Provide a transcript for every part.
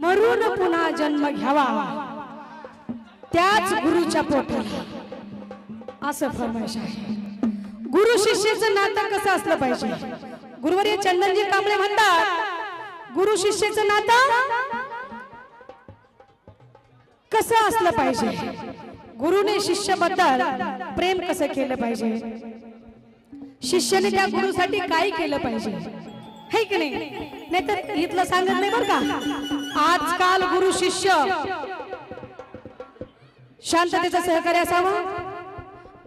मरून पुन्हा जन्म घ्यावा. त्याच गुरुच्या पोटाला असं फरमाइश आहे. गुरु शिष्याचं नातं कसं असलं पाहिजे? गुरुवर्य चंदनजी कांबळे म्हणतात गुरु शिष्याचं नातं कसं असलं पाहिजे? गुरुने शिष्याबद्दल प्रेम कसं केलं पाहिजे? शिष्याने त्या गुरुसाठी काय केलं पाहिजे? हे की नाही? नाहीतर इथलं सांगत नाही बरं का? आजकाल गुरु शिष्य शांततेचं सहकार्य असावं.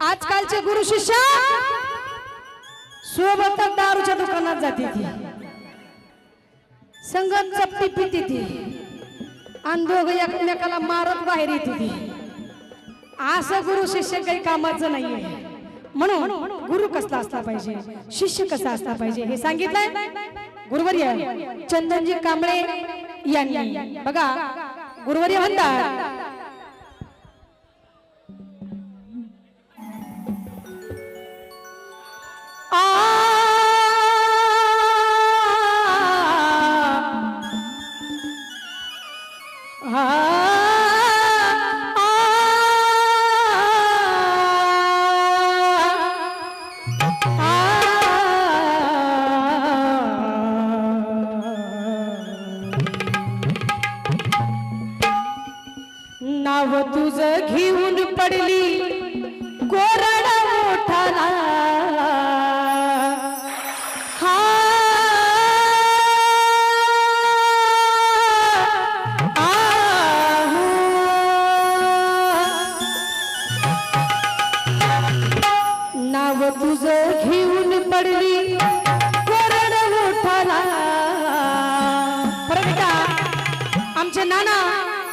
आजकालचे गुरु शिष्य सोबत दारूच्या दुकानात जाते ती. संगत चपटी पिते ती. आणि दोघं एकमेकाला मारत बाहेर येते ती. असं गुरु शिष्य काही कामाचं नाहीये. म्हणून गुरु कसला असला पाहिजे? शिष्य कसा असला पाहिजे? हे सांगितलंय? गुरुवर्य चंदनजी कांबळे यांनी. बघा गुरुवर्य म्हणतात आ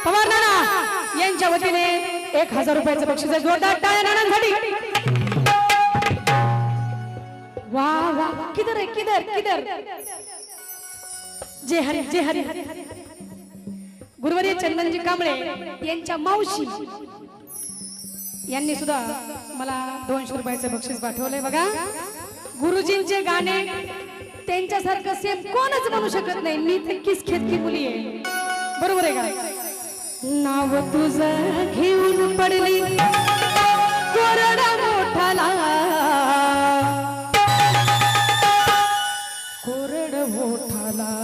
पवार नाना यांच्या वतीने एक हजार रुपयाचं बक्षीस आहे. जोरदार टाळ्या नानांसाठी. वा वा किधर आहे किधर किधर जे हरी जे हरी. गुरुवरी चंदनजी कांबळे यांच्या मावशी यांनी सुद्धा मला दोनशे रुपयाचं बक्षीस पाठवलंय बघा. गुरुजींचे गाणे त्यांच्यासारखं सेम कोणच म्हणू शकत नाही. मी तर किस खेतकी मुली आहे. बरोबर आहे का? नाव तुझं घेऊन पडली. कोरडा मोठाला. कोरड मोठाला.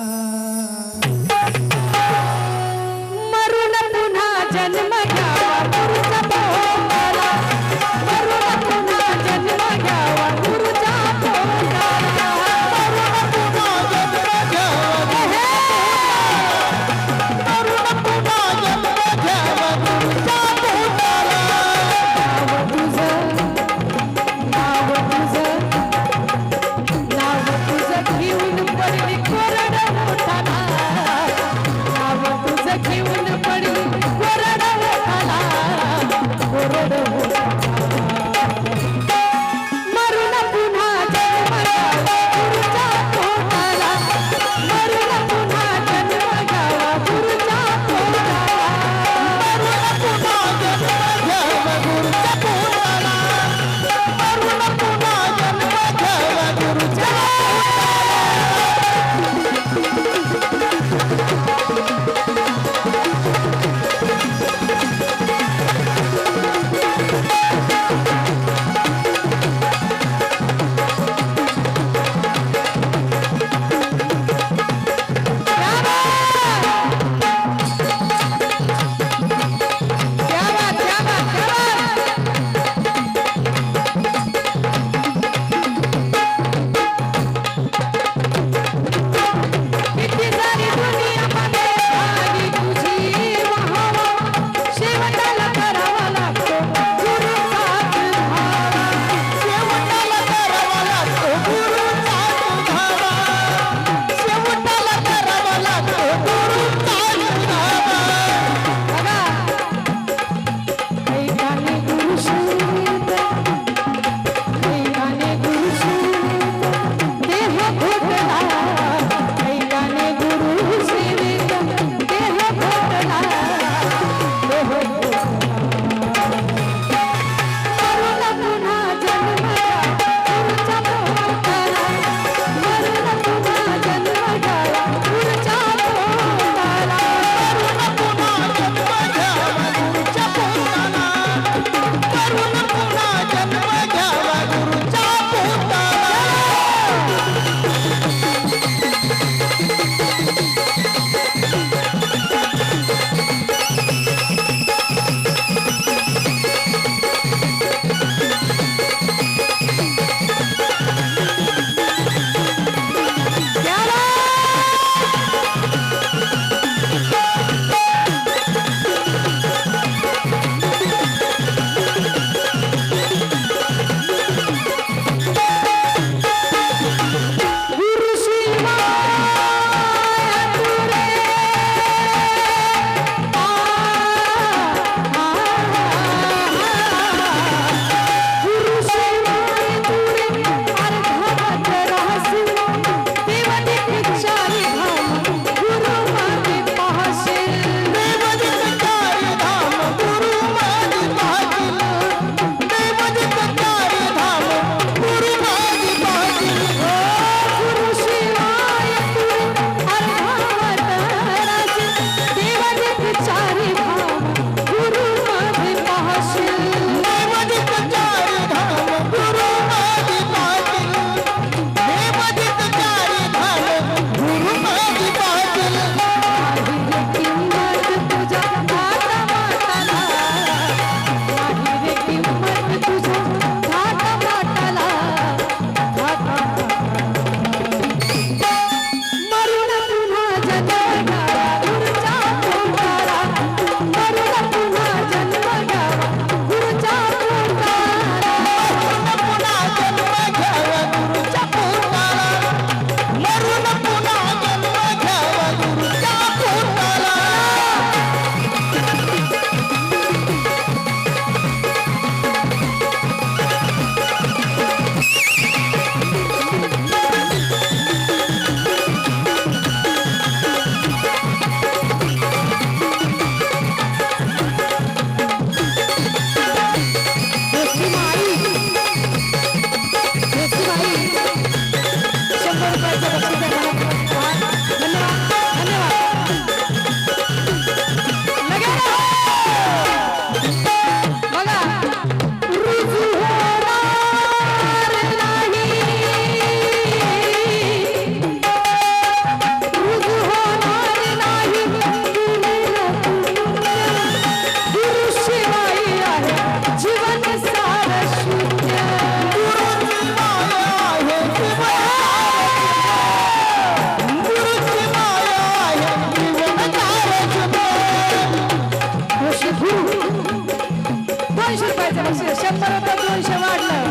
रुपये दोनशे वाढलं.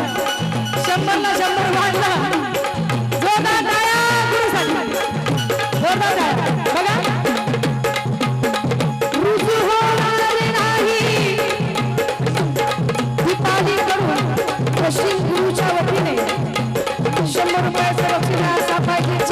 शंभरला शंभर वाढलं. जोरदार टाळ्या गुरुसाठी. जोरदार टाळ्या. बघा. रुजू होणार नाही. दीपाली कडून पश्चिम गुरुच्या वतीने शंभर रुपयाचं बक्षीस साफायची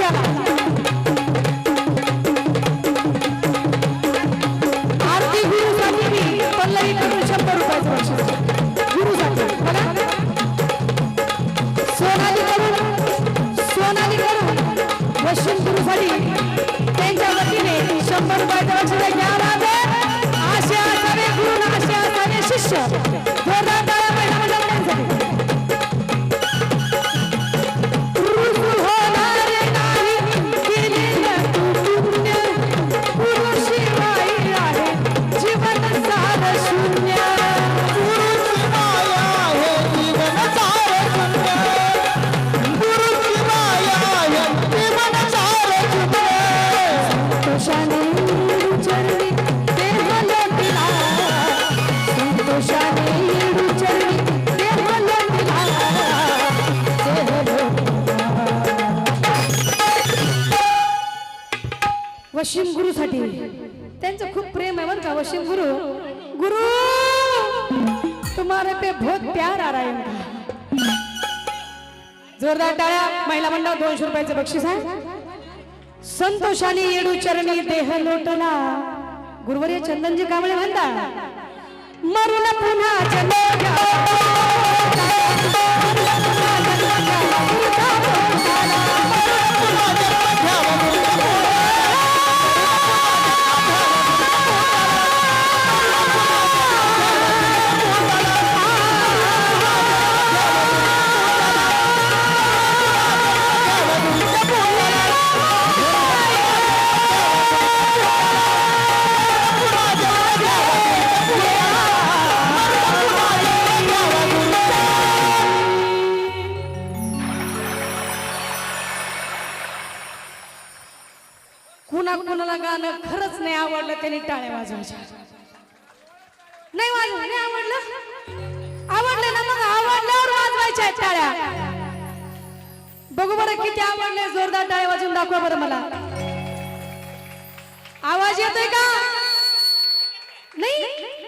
वशिम गुरुसाठी. त्यांचं खूप प्रेम आहे बरं का वशिम गुरु. गुरु तुम्हारे पे बहुत प्यार आ रहा है जोरदार टाळ्या महिला मंडळ दोनशे रुपयाचं बक्षीस आहे. संतोषाने येडू चरणी देह लोटला. गुरुवर्य चंदनजी कांबळे म्हणता मरून पुन्हा कुणा कुणाला गाणं खरंच नाही आवडलं त्यांनी टाळ्या वाजवायच्या. नाही वाजवलं नाही आवडलं? आवडलं ना मग आवडल्यावर वाजवायच्या टाळ्या. बघू बरं किती आवडले जोरदार टाळ्या वाजवून दाखवा बरं मला. आवाज येतोय का? नाही?